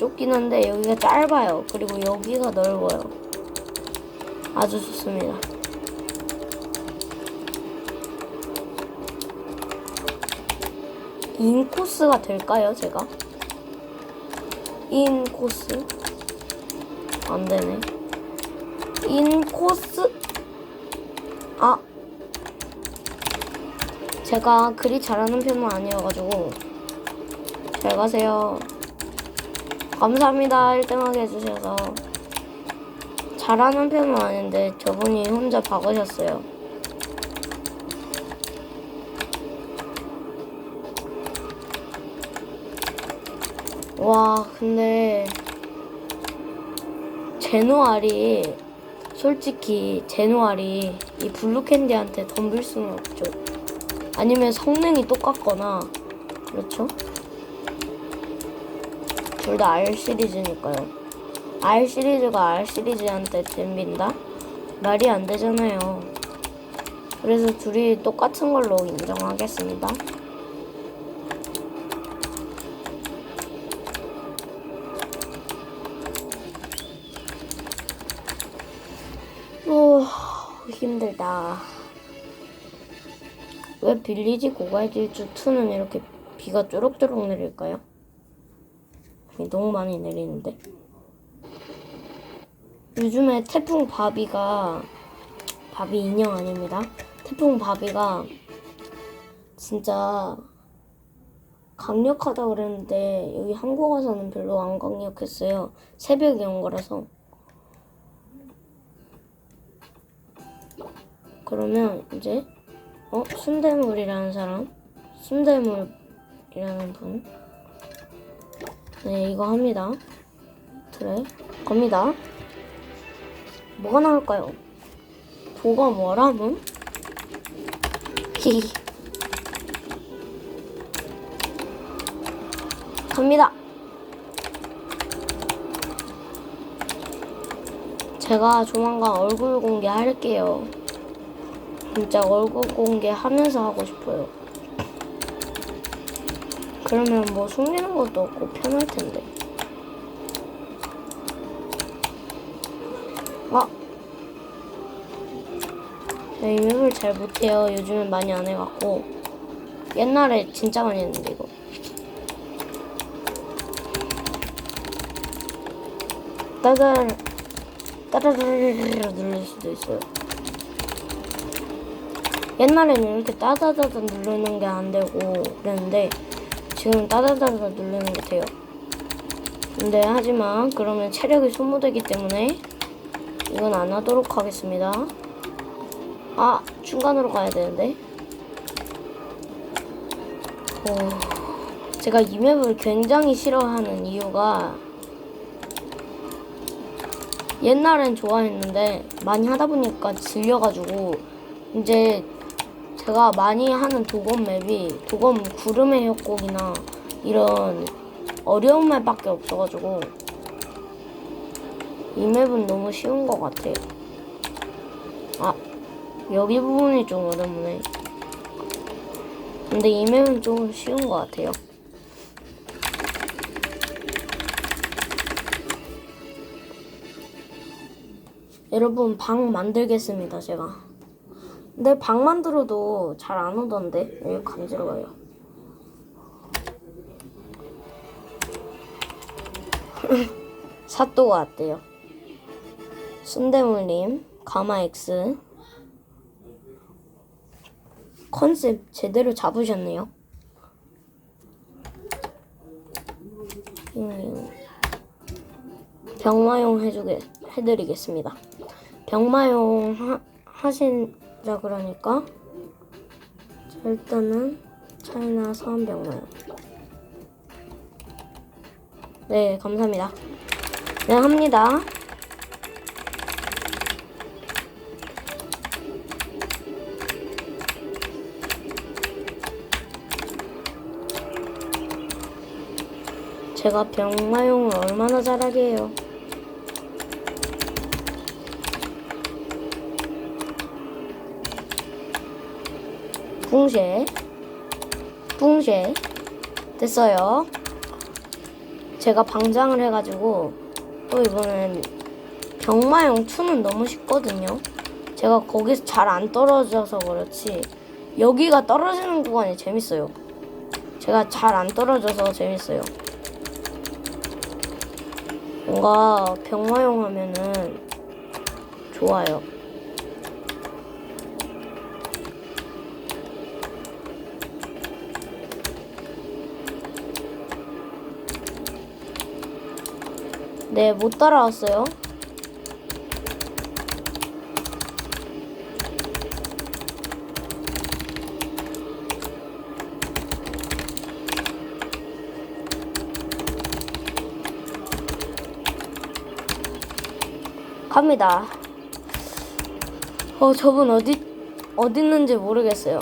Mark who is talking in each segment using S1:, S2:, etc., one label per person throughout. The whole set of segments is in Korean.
S1: 좁긴 한데 여기가 짧아요. 그리고 여기가 넓어요. 아주 좋습니다. 인코스가 될까요, 제가? 인코스? 안 되네. 인코스? 아. 제가 그리 잘하는 편은 아니어가지고. 잘 가세요. 감사합니다. 1등하게 해주셔서. 잘하는 편은 아닌데 저분이 혼자 박으셨어요. 와, 근데 제노알이 솔직히 제노알이 이 블루캔디한테 덤빌 수는 없죠. 아니면 성능이 똑같거나 그렇죠? 둘 다 R 시리즈니까요. R 시리즈가 R 시리즈한테 덤빈다? 말이 안 되잖아요. 그래서 둘이 똑같은 걸로 인정하겠습니다. 오, 힘들다. 왜 빌리지 고갈질주 2는 이렇게 비가 쪼록쪼록 내릴까요? 비 너무 많이 내리는데. 요즘에 태풍 바비가 바비 인형 아닙니다. 태풍 바비가 진짜 강력하다 그랬는데 여기 한국 와서는 별로 안 강력했어요. 새벽에 온 거라서. 그러면 이제 어 순대물이라는 사람 순대물이라는 분. 네 이거 합니다. 그래 갑니다. 뭐가 나올까요? 도가 뭐라면? 히히. 갑니다. 제가 조만간 얼굴 공개할게요. 진짜 얼굴 공개하면서 하고 싶어요. 그러면 뭐 숨기는 것도 없고 편할 텐데. 아! 네, 이 맵을 잘 못해요. 요즘엔 많이 안 해갖고. 옛날에 진짜 많이 했는데, 이거. 따달, 따다다르르 누를 수도 있어요. 옛날에는 이렇게 따다다다 누르는 게 안 되고 그랬는데, 지금 따다다다 누르는 게 돼요. 근데 하지만 그러면 체력이 소모되기 때문에 이건 안 하도록 하겠습니다. 아, 중간으로 가야 되는데. 오, 제가 이 맵을 굉장히 싫어하는 이유가 옛날엔 좋아했는데 많이 하다 보니까 질려가지고 이제 제가 많이 하는 도검 맵이 도검 구름의 협곡이나 이런 어려운 맵밖에 없어가지고 이 맵은 너무 쉬운 것 같아요. 아, 여기 부분이 좀 어렵네. 근데 이 맵은 좀 쉬운 것 같아요. 여러분, 방 만들겠습니다, 제가. 근데 방 만 들어도 잘 안 오던데? 여기 간지러워요. 사또가 왔대요. 순대물님, 가마X. 컨셉 제대로 잡으셨네요. 음, 병마용 해주게, 해드리겠습니다. 병마용 하, 하신 다 그러니까. 자, 일단은 차이나 사원 병마용. 네, 감사합니다. 네, 합니다. 제가 병마용을 얼마나 잘하게 해요. 붕쉐. 붕쉐. 됐어요. 제가 방장을 해가지고 또 이번엔 병마용 2는 너무 쉽거든요. 제가 거기서 잘 안 떨어져서 그렇지 여기가 떨어지는 구간이 재밌어요. 제가 잘 안 떨어져서 재밌어요. 뭔가 병마용 하면은 좋아요. 네, 못 따라왔어요. 갑니다. 어, 저분 어디, 어디 있는지 모르겠어요.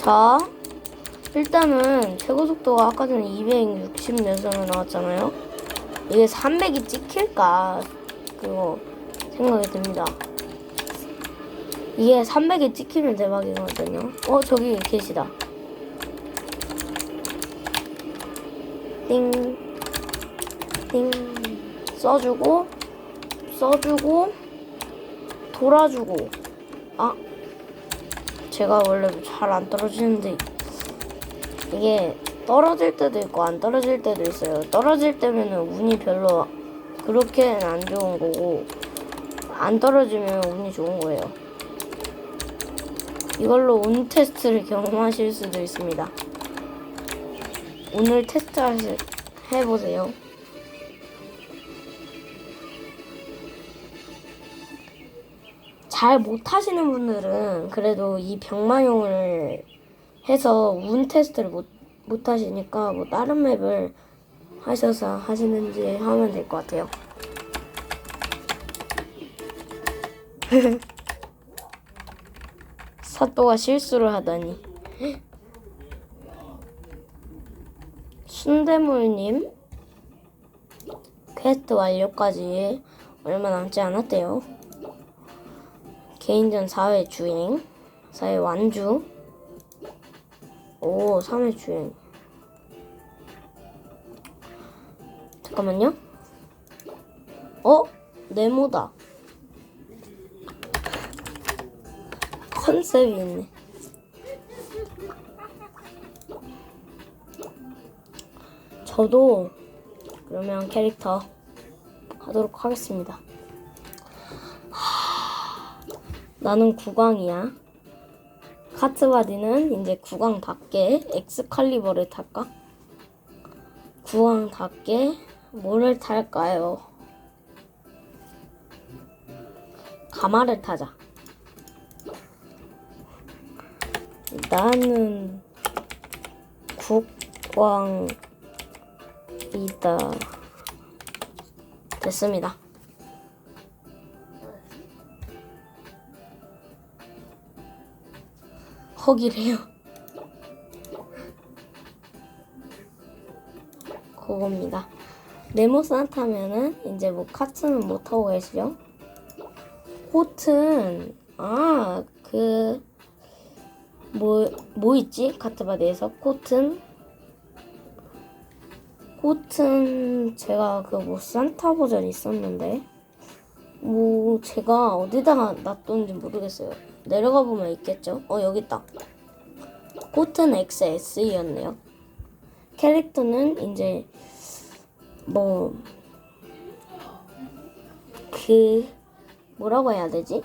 S1: 자, 일단은 최고 속도가 아까 전에 260 몇으로 나왔잖아요. 이게 300이 찍힐까 그거 생각이 듭니다. 이게 300이 찍히면 대박이거든요. 어 저기 계시다. 띵, 띵 써주고 써주고 돌아주고 아 제가 원래 잘 안 떨어지는데 이게 떨어질 때도 있고 안 떨어질 때도 있어요. 떨어질 때면은 운이 별로 그렇게는 안 좋은 거고 안 떨어지면 운이 좋은 거예요. 이걸로 운 테스트를 경험하실 수도 있습니다. 오늘 테스트 해보세요. 잘 못하시는 분들은 그래도 이 병마용을 해서 운 테스트를 못, 못 하시니까 뭐 다른 맵을 하셔서 하시는지 하면 될 것 같아요. 사또가 실수를 하다니. 순대물님 퀘스트 완료까지 얼마 남지 않았대요. 개인전 4회 주행, 4회 완주, 오, 3회 주행. 잠깐만요. 어? 네모다. 컨셉이 있네. 저도 그러면 캐릭터 하도록 하겠습니다. 나는 구광이야. 카트바디는 이제 구광답게 엑스칼리버를 탈까? 구광답게 뭐를 탈까요? 가마를 타자. 나는 국광이다. 됐습니다. 허기래요. 그겁니다. 네모 산타면은 이제 뭐 카트는 못 타고 계시죠? 코튼 아그 뭐, 뭐 있지? 카트바디에서 코튼 코튼 제가 그 뭐 산타 버전 있었는데 뭐 제가 어디다가 놔뒀는지 모르겠어요. 내려가 보면 있겠죠? 어 여기 있다. 코튼 XSE였네요. 캐릭터는 이제 뭐 그 뭐라고 해야 되지?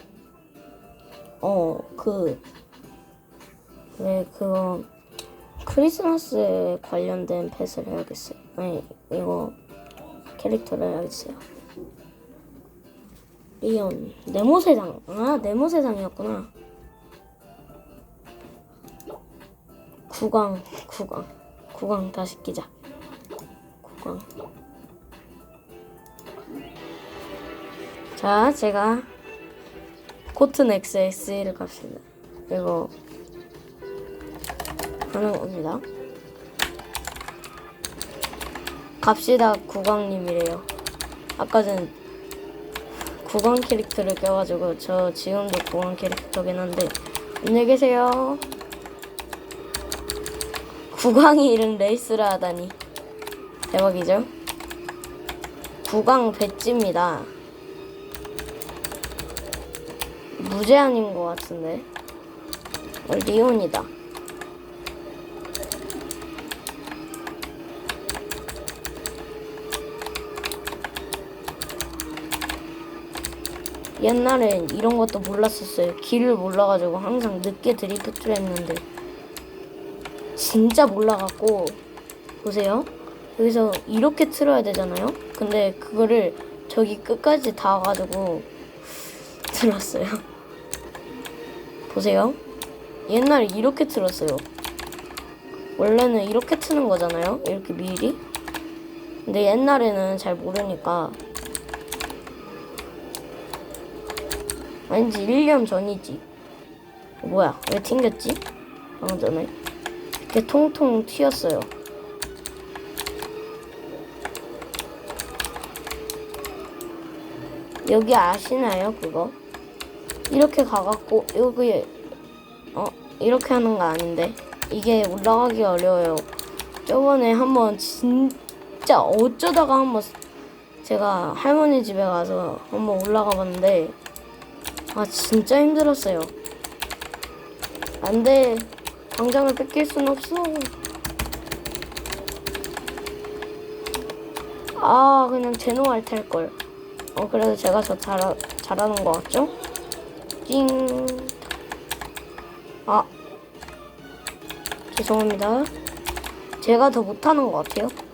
S1: 어 그 왜 그거 크리스마스에 관련된 펫을 해야겠어요. 아니 이거 캐릭터를 해야겠어요. 리온 네모 세상 아 네모 세상이었구나. 구강 구강 구강 다시 끼자. 구강. 자 제가 코튼 XS를 갑시다. 이거 하는 겁니다. 갑시다 구광님이래요. 아까 전 구강 캐릭터를 껴가지고 저 지금도 구강 캐릭터긴 한데 안녕히 계세요. 구강이 이름 레이스를 하다니 대박이죠? 구강 배지입니다. 무제한인 것 같은데 어, 리온이다. 옛날엔 이런 것도 몰랐었어요. 길을 몰라가지고 항상 늦게 드리프트를 했는데 진짜 몰라갖고 보세요. 여기서 이렇게 틀어야 되잖아요. 근데 그거를 저기 끝까지 다 와가지고 틀었어요. 보세요. 옛날에 이렇게 틀었어요. 원래는 이렇게 트는 거잖아요. 이렇게 미리. 근데 옛날에는 잘 모르니까 아니지 1년 전이지 뭐야 왜 튕겼지? 방금 전에 이렇게 통통 튀었어요 여기 아시나요 그거? 이렇게 가갖고 여기 어 이렇게 하는 거 아닌데 이게 올라가기 어려워요 저번에 한번 진짜 어쩌다가 한번 제가 할머니 집에 가서 한번 올라가 봤는데 아 진짜 힘들었어요. 안돼 당장을 뺏길 순 없어. 아 그냥 제노 알 탈 걸. 어 그래도 제가 더 잘하, 잘하는 것 같죠? 찡. 아 죄송합니다. 제가 더 못하는 것 같아요.